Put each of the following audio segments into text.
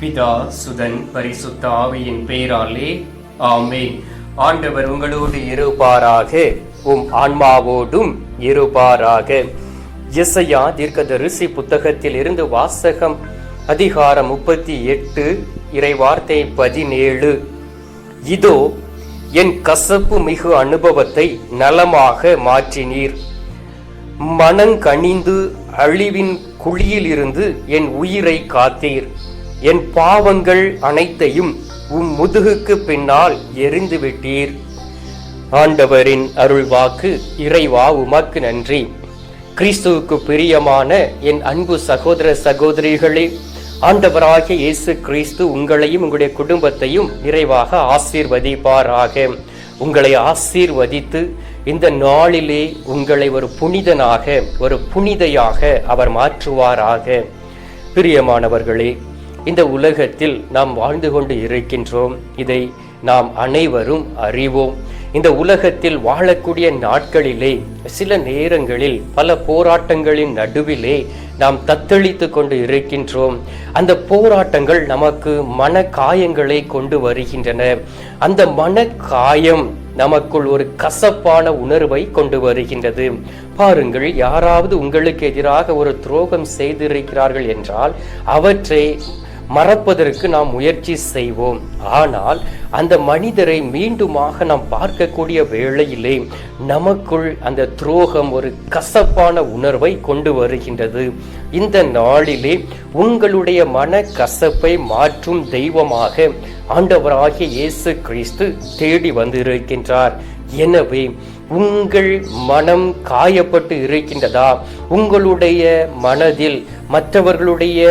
பிதா சுதன் பரிசுத்த ஆவியின் பெயராலே ஆமே ஆண்டவர் உங்களோடு இருப்பாராக உம் ஆன்மாவோடும் இருப்பாராக. இசையா தீர்க்கதரிசி புத்தகத்தில் இருந்து வாசகம் அதிகாரம் முப்பத்தி எட்டு இறைவார்த்தை பதினேழு. இதோ என் கசப்பு மிகு அனுபவத்தை நலமாக மாற்றினீர். மனங்கனிந்து அழிவின் குழியிலிருந்து என் உயிரை காத்தீர். என் பாவங்கள் அனைத்தையும் உம் முதுகுக்கு பின்னால் எரிந்து விட்டீர் ஆண்டவரின் அருள்வாக்கு இறைவா உமக்கு நன்றி. கிறிஸ்துவுக்கு பிரியமான என் அன்பு சகோதர சகோதரிகளே ஆண்டவராகிய இயேசு கிறிஸ்து உங்களையும் உங்களுடைய குடும்பத்தையும் நிறைவாக ஆசீர்வதிப்பாராக. உங்களை ஆசீர்வதித்து இந்த நாளிலே உங்களை ஒரு புனிதனாக ஒரு புனிதையாக அவர் மாற்றுவாராக. பிரியமானவர்களே இந்த உலகத்தில் நாம் வாழ்ந்து கொண்டு இருக்கின்றோம். இதை நாம் அனைவரும் அறிவோம். இந்த உலகத்தில் வாழக்கூடிய நாட்களிலே சில நேரங்களில் பல போராட்டங்களின் நடுவிலே நாம் தத்தளித்து கொண்டு இருக்கின்றோம். அந்த போராட்டங்கள் நமக்கு மன காயங்களை கொண்டு வருகின்றன. அந்த மன காயம் நமக்குள் ஒரு கசப்பான உணர்வை கொண்டு வருகின்றது. பாருங்கள் யாராவது உங்களுக்கு எதிராக ஒரு துரோகம் செய்திருக்கிறார்கள் என்றால் அவற்றை மறப்பதற்கு நாம் முயற்சி செய்வோம். ஆனால் அந்த மனிதரை மீண்டுமாக நாம் பார்க்கக்கூடிய வேளையிலே நமக்குள் அந்த துரோகம் ஒரு கசப்பான உணர்வை கொண்டு வருகின்றது. இந்த நாளிலே உங்களுடைய மன கசப்பை மாற்றும் தெய்வமாக ஆண்டவராகிய இயேசு கிறிஸ்து தேடி வந்திருக்கின்றார். எனவே உங்கள் மனம் காயப்பட்டு இருக்கின்றதா? உங்களுடைய மனதில் மற்றவர்களுடைய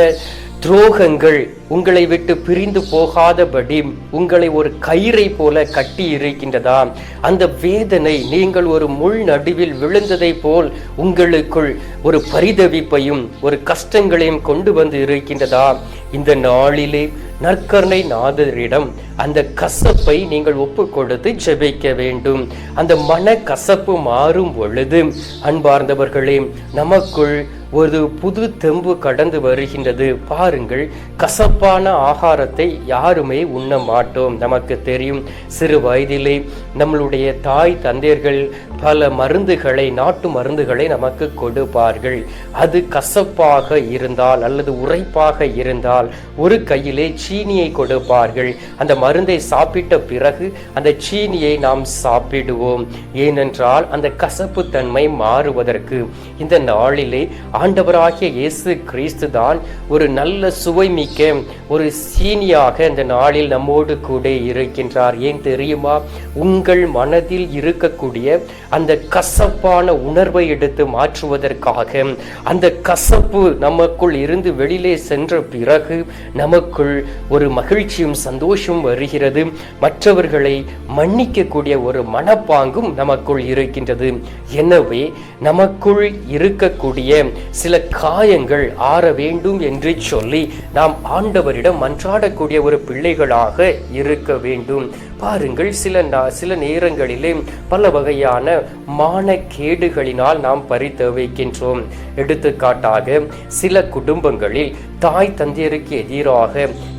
துரோகங்கள் உங்களை விட்டு பிரிந்து போகாதபடி உங்களை ஒரு கயிறை போல கட்டி இருக்கின்றதா அந்த வேதனை நீங்கள் ஒரு முள் நடுவில் விழுந்ததை போல் உங்களுக்குள் ஒரு பரிதவிப்பையும் ஒரு கஷ்டங்களையும் கொண்டு வந்து இருக்கின்றதா இந்த நாளிலே நற்கருணை நாதரிடம் அந்த கசப்பை நீங்கள் ஒப்பு கொடுத்து ஜெபிக்க வேண்டும். அந்த மன கசப்பு மாறும் பொழுது அன்பார்ந்தவர்களே நமக்குள் ஒரு புது தெம்பு கடந்து வருகின்றது. பாருங்கள் கசப்பான ஆகாரத்தை யாருமே உண்ண மாட்டோம். நமக்கு தெரியும் சிறு வயதிலே நம்மளுடைய தாய் தந்தையர்கள் பல மருந்துகளை நாட்டு மருந்துகளை நமக்கு கொடுப்பார்கள். அது கசப்பாக இருந்தால் அல்லது உரைப்பாக இருந்தால் ஒரு கையிலே சீனியை கொடுப்பார்கள். அந்த மருந்தை சாப்பிட்ட பிறகு அந்த சீனியை நாம் சாப்பிடுவோம். ஏனென்றால் அந்த கசப்பு தன்மை மாறுவதற்கு இந்த நாளிலே ஆண்டவராகிய இயேசு கிறிஸ்து தான் ஒரு நல்ல சுவை மிக்க ஒரு சீனியாக இந்த நாளில் நம்மோடு கூட இருக்கின்றார். ஏன் தெரியுமா? உங்கள் மனதில் இருக்கக்கூடிய அந்த கசப்பான உணர்வை எடுத்து மாற்றுவதற்காக அந்த கசப்பு நமக்குள் இருந்து வெளியிலே சென்ற பிறகு நமக்குள் ஒரு மகிழ்ச்சியும் சந்தோஷமும் வருகிறது. மற்றவர்களை மன்னிக்கக்கூடிய ஒரு மனப்பாங்கும் நமக்குள் இருக்கின்றது. எனவே நமக்குள் இருக்கக்கூடிய சில காயங்கள் ஆற வேண்டும் என்று சொல்லி நாம் ஆண்டவரிடம் மன்றாடக்கூடிய ஒரு பிள்ளைகளாக இருக்க வேண்டும். பாருங்கள் சில நா- சில நேரங்களிலே பல வகையான மானக்கேடுகளினால் நாம் பரிதவிக்கின்றோம் எடுத்துக்காட்டாக சில குடும்பங்களில் தாய் தந்தையருக்கு எதிராக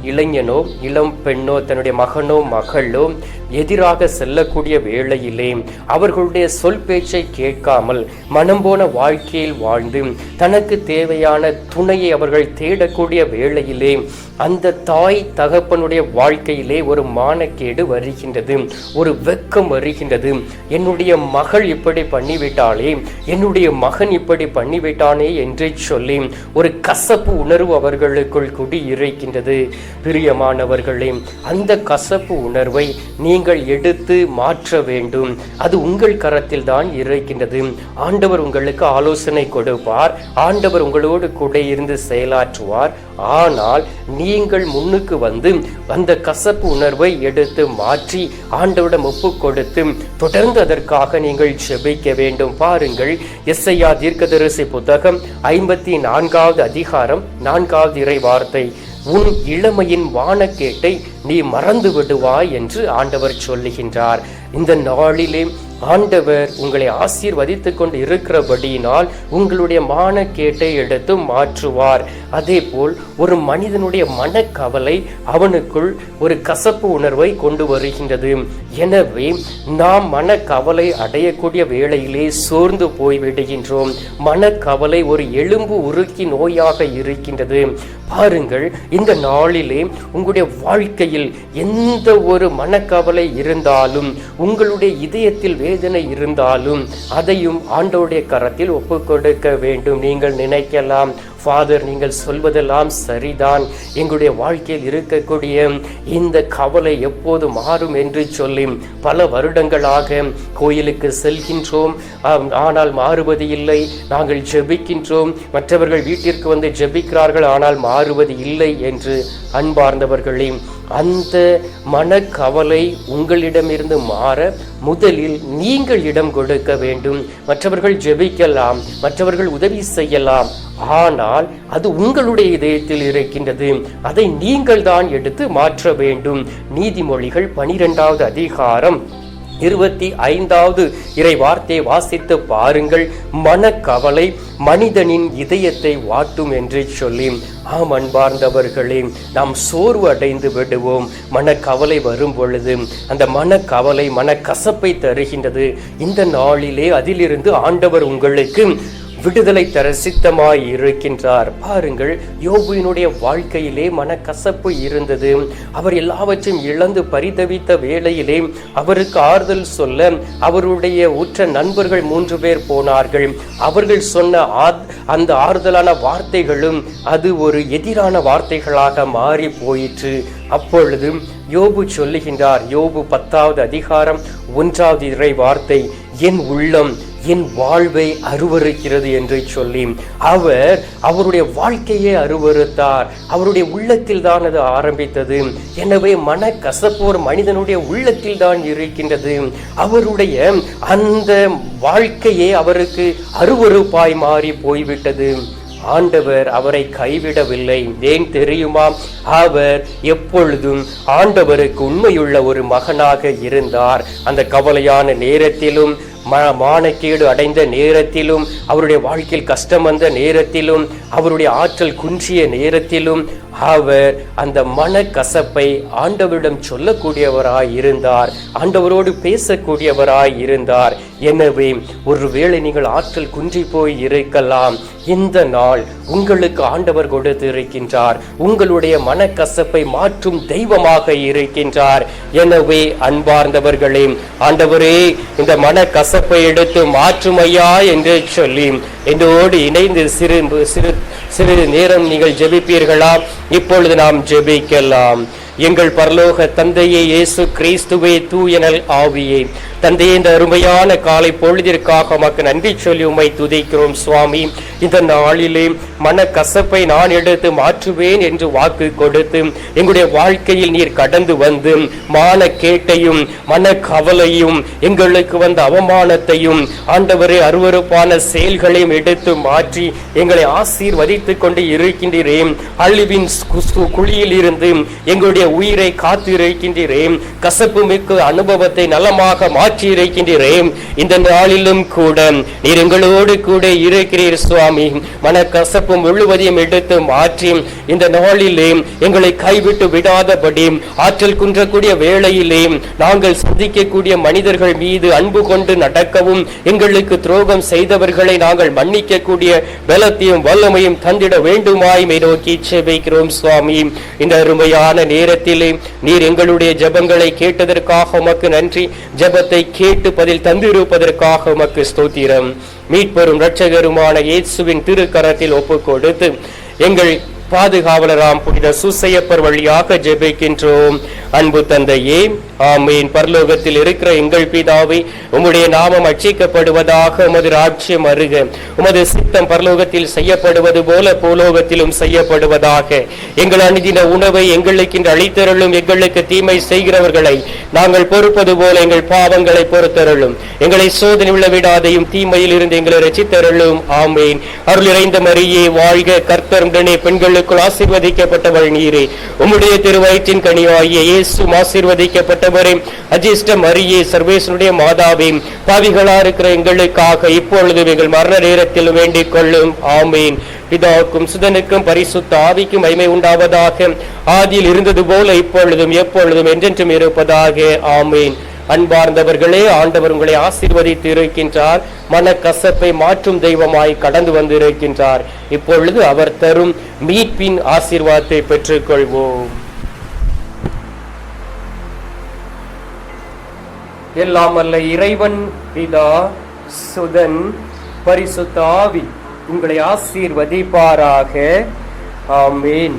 இளைஞனோ இளம் பெண்ணோ தன்னுடைய மகனோ மகளோ எதிராக செல்லக்கூடிய வேளையிலே அவர்களுடைய சொல் பேச்சை கேட்காமல் மனம் போன வாழ்க்கையில் வாழ்ந்து தனக்கு தேவையான துணையை அவர்கள் தேடக்கூடிய வேளையிலே அந்த தாய் தகப்பனுடைய வாழ்க்கையிலே ஒரு மானக்கேடு வருகின்றது. ஒரு வெக்கம் வருகின்றது. என்னுடைய மகள் இப்படி பண்ணிவிட்டாளே என்னுடைய மகன் இப்படி பண்ணிவிட்டானே என்று சொல்லி ஒரு கசப்பு உணர்வு அவர்களுக்குள் குடி இருக்கின்றது பிரியமானவர்களே அந்த கசப்பு உணர்வை நீங்கள் எடுத்து மாற்ற வேண்டும். அது உங்கள் கரத்தில் தான் இருக்கின்றது. ஆண்டவர் உங்களுக்கு ஆலோசனை கொடுப்பார். ஆண்டவர் உங்களோடு கூட இருந்து செயலாற்றுவார். ஆனால் நீங்கள் முன்னுக்கு வந்து அந்த கசப்பு உணர்வை எடுத்து மாற்ற ஆண்டவரிடம் ஒப்பு கொடுத்து தொடர்ந்து அதற்காக நீங்கள் செபிக்க வேண்டும். பாருங்கள் எஸ்ஐயா தீர்க்கதரிசி புத்தகம் ஐம்பத்தி நான்காவது அதிகாரம் நான்காவது இறை வார்த்தை. உன் இளமையின் வானக்கேட்டை நீ மறந்து விடுவாய் என்று ஆண்டவர் சொல்லுகின்றார். இந்த நாளிலே ஆண்டவர் உங்களை ஆசீர்வதித்து கொண்டு இருக்கிறபடியினால் உங்களுடைய மானக்கேட்டை எடுத்து மாற்றுவார். அதே போல் ஒரு மனிதனுடைய மனக்கவலை அவனுக்குள் ஒரு கசப்பு உணர்வை கொண்டு வருகின்றது. எனவே நாம் மனக்கவலை அடையக்கூடிய வேளையிலே சோர்ந்து போய் விடுகின்றோம் மனக்கவலை ஒரு எலும்பு உருக்கி நோயாக இருக்கின்றது. பாருங்கள் இந்த நாளிலே உங்களுடைய வாழ்க்கையில் எந்த ஒரு மனக்கவலை இருந்தாலும் உங்களுடைய இதயத்தில் வேதனை இருந்தாலும் அதையும் ஆண்டோடைய கரத்தில் ஒப்பு கொடுக்க வேண்டும். நீங்கள் நினைக்கலாம் ஃபாதர் நீங்கள் சொல்வதெல்லாம் சரிதான். எங்களுடைய வாழ்க்கையில் இருக்கக்கூடிய இந்த கவலை எப்போது மாறும் என்று சொல்லி பல வருடங்களாக கோயிலுக்கு செல்கின்றோம். ஆனால் மாறுவது இல்லை. நாங்கள் ஜெபிக்கின்றோம். மற்றவர்கள் வீட்டிற்கு வந்து ஜெபிக்கிறார்கள் ஆனால் மாறுவது இல்லை என்று அன்பார்ந்தவர்களையும் அந்த மனக்கவலை உங்களிடமிருந்து மாற முதலில் நீங்கள் இடம் கொடுக்க வேண்டும். மற்றவர்கள் ஜெபிக்கலாம் மற்றவர்கள் உதவி செய்யலாம். ஆனால் அது உங்களுடைய இதயத்தில் இருக்கின்றது. அதை நீங்கள் தான் எடுத்து மாற்ற வேண்டும். நீதிமொழிகள் பனிரெண்டாவது அதிகாரம் இருபத்தி ஐந்தாவது இறை வார்த்தையை வாசித்து பாருங்கள். மனக்கவலை மனிதனின் இதயத்தை வாட்டும் என்று சொல்லி ஆம் அன்பார்ந்தவர்களே நாம் சோர்வு அடைந்து விடுவோம். மனக்கவலை வரும் பொழுது அந்த மனக்கவலை மனக்கசப்பை தருகின்றது. இந்த நாளிலே அதிலிருந்து ஆண்டவர் உங்களுக்கு விடுதலை தர சித்தமாய் இருக்கின்றார். பாருங்கள் யோபுவினுடைய வாழ்க்கையிலே மனக்கசப்பு இருந்தது. அவர் எல்லாவற்றையும் இழந்து பரிதவித்த வேளையிலே அவருக்கு ஆறுதல் சொல்ல அவருடைய உற்ற நண்பர்கள் மூன்று பேர் போனார்கள். அவர்கள் சொன்ன ஆத்- அந்த ஆறுதலான வார்த்தைகளும் அது ஒரு எதிரான வார்த்தைகளாக மாறி போயிற்று. அப்பொழுது யோபு சொல்லுகின்றார் யோபு பத்தாவது அதிகாரம் ஒன்றாவது இறை வார்த்தை என் உள்ளம் என் வாழ்வை அருவருக்கிறது என்று சொல்லி அவர் அவருடைய வாழ்க்கையை அருவறுத்தார். அவருடைய உள்ளத்தில் தான் அது ஆரம்பித்தது. எனவே மன கசப்பு ஒரு மனிதனுடைய உள்ளத்தில் தான் இருக்கின்றது. அவருடைய அந்த வாழ்க்கையே அவருக்கு அருவருப்பாய் மாறி போய்விட்டது. ஆண்டவர் அவரை கைவிடவில்லை. ஏன் தெரியுமா? அவர் எப்பொழுதும் ஆண்டவருக்கு உண்மையுள்ள ஒரு மகனாக இருந்தார். அந்த கவலையான நேரத்திலும் மானக்கேடு அடைந்த நேரத்திலும் அவருடைய வாழ்க்கையில் கஷ்டம் வந்த நேரத்திலும் அவருடைய ஆற்றல் குன்றிய நேரத்திலும் அவர் அந்த மனக்கசப்பை ஆண்டவரிடம் சொல்லக்கூடியவராய் இருந்தார் ஆண்டவரோடு பேசக்கூடியவராய் இருந்தார் எனவே ஒருவேளை நீங்கள் ஆற்றல் குன்றி போய் இருக்கலாம். இந்த நாள் உங்களுக்கு ஆண்டவர் கொடுத்து இருக்கின்றார் உங்களுடைய மனக்கசப்பை மாற்றும் தெய்வமாக இருக்கின்றார். எனவே அன்பார்ந்தவர்களே ஆண்டவரே இந்த மனக்கசப்பை எடுத்து மாற்றும் ஐயா என்று சொல்லி என்னோடு இணைந்து சிறு சிறு சிறிது நேரம் நீங்கள் ஜெபிப்பீர்களா? இப்பொழுது நாம் ஜெபிக்கலாம். எங்கள் பரலோக தந்தையே இயேசு கிறிஸ்துவே தூயனல் ஆவியே. தந்தையே இந்த அருமையான காலை பொழுதிற்காக உமக்கு நன்றி சொல்லி உமை துதிக்கிறோம் சுவாமி. இந்த நாளிலே மன கசப்பை நான் எடுத்து மாற்றுவேன் என்று வாக்கு கொடுத்து எங்களுடைய வாழ்க்கையில் நீர் கடந்து வந்து மான கேட்டையும் மன கவலையும் எங்களுக்கு வந்த அவமானத்தையும் ஆண்டவரே அருவருப்பான செயல்களையும் எடுத்து மாற்றி எங்களை ஆசீர்வதித்து கொண்டு இருக்கின்றேன் அழிவின் கு- கு- குழியில் இருந்து எங்களுடைய உயிரை காத்து இருக்கின்றேன் கசப்பு மிக்க அனுபவத்தை நலமாக மாற்றி இருக்கின்றேன் இந்த நாளிலும் கூட நீர் எங்களோடு கூட இருக்கிறீர் சுவாமி. மனக்கசப்பு முழுவதையும் எடுத்து மாற்றி இந்த நாளிலே எங்களை கைவிட்டு விடாதபடி ஆற்றல் குன்றக்கூடிய வேளையிலே நாங்கள் சந்திக்கக்கூடிய மனிதர்கள் மீது அன்பு கொண்டு நடக்கவும் எங்களுக்கு துரோகம் செய்தவர்களை நாங்கள் மன்னிக்கக்கூடிய பலத்தையும் வல்லமையும் தந்திட வேண்டுமாய் நோக்கி செபிக்கிறோம் சுவாமி. இந்த அருமையான நேரத்திலே நீர் எங்களுடைய ஜபங்களை கேட்டதற்காக உமக்கு நன்றி. ஜபத்தை கேட்டு பதில் தந்திருப்பதற்காக உமக்கு ஸ்தோத்திரம். மீட்பெரும் இரட்சகருமான இயேசுவின் திருக்கரத்தில் ஒப்பு கொடுத்து எங்கள் பாதுகாவலராம் புனித சுசையப்பர் வழியாக ஜெபிக்கின்றோம். அன்பு தந்தையே ஆமீன். பரலோகத்தில் இருக்கிற எங்கள் பிதாவை உம்முடைய நாமம் அச்சிக்கப்படுவதாக உமது ராஜ்யம் அருக. உமது சித்தம் பரலோகத்தில் செய்யப்படுவது போல பூலோகத்திலும் செய்யப்படுவதாக. எங்கள் அணிதின உணவை எங்களுக்கு அழித்தருளும் எங்களுக்கு தீமை செய்கிறவர்களை நாங்கள் பொறுப்பது போல எங்கள் பாவங்களை பொறுத்தருளும். எங்களை சோதனை உள்ள விடாதையும் தீமையில் இருந்து எங்களை ரசித்தருளும். ஆமேன். அருள் இறைந்த மரியே வாழ்க கர்த்தருடனே பெண்கள் எங்களுக்குள் ஆசீர்வதிக்கப்பட்டவள் நீரே. உம்முடைய திருவயிற்றின் கனியாகிய இயேசு ஆசீர்வதிக்கப்பட்டவரே. அஜிஷ்ட மரியே சர்வேசனுடைய மாதாவே பாவிகளா இருக்கிற எங்களுக்காக இப்பொழுது எங்கள் மரண நேரத்தில் வேண்டிக் கொள்ளும். ஆமீன். பிதாவுக்கும் சுதனுக்கும் பரிசுத்த ஆவிக்கும் மைமை உண்டாவதாக. ஆதியில் இருந்தது போல இப்பொழுதும் எப்பொழுதும் என்றென்றும் இருப்பதாக. ஆமீன். அன்பார்ந்தவர்களே ஆண்டவர் உங்களை ஆசீர்வதித்து இருக்கின்றார். மனக்கசப்பை மாற்றும் தெய்வமாய் கடந்து வந்து இருக்கின்றார் இப்பொழுது அவர் தரும் மீட்பின் ஆசீர்வாதத்தை பெற்றுக்கொள்வோம். எல்லாம் அல்ல இறைவன் பிதா சுதன் பரிசுத்த ஆவி உங்களை ஆசீர்வதிப்பாராக. ஆமீன்.